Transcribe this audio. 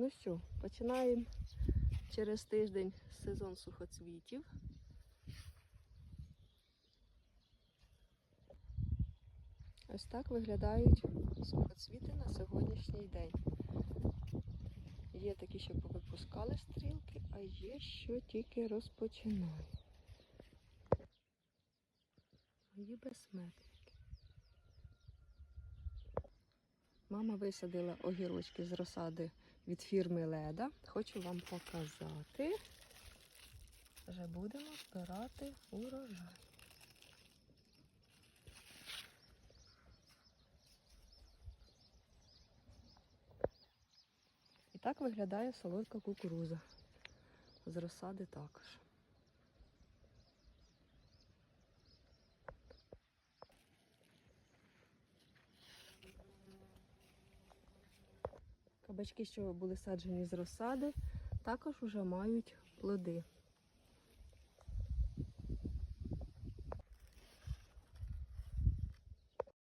Ну що, починаємо через тиждень сезон сухоцвітів. Ось так виглядають сухоцвіти на сьогоднішній день. Є такі, що повипускали стрілки, а є, що тільки розпочинають. Мої безсмертники. Мама висадила огірочки з розсади від фірми Леда. Хочу вам показати. Вже будемо збирати урожай. І так виглядає солодка кукуруза. З розсади також. Кабачки, що були саджені з розсади, також вже мають плоди.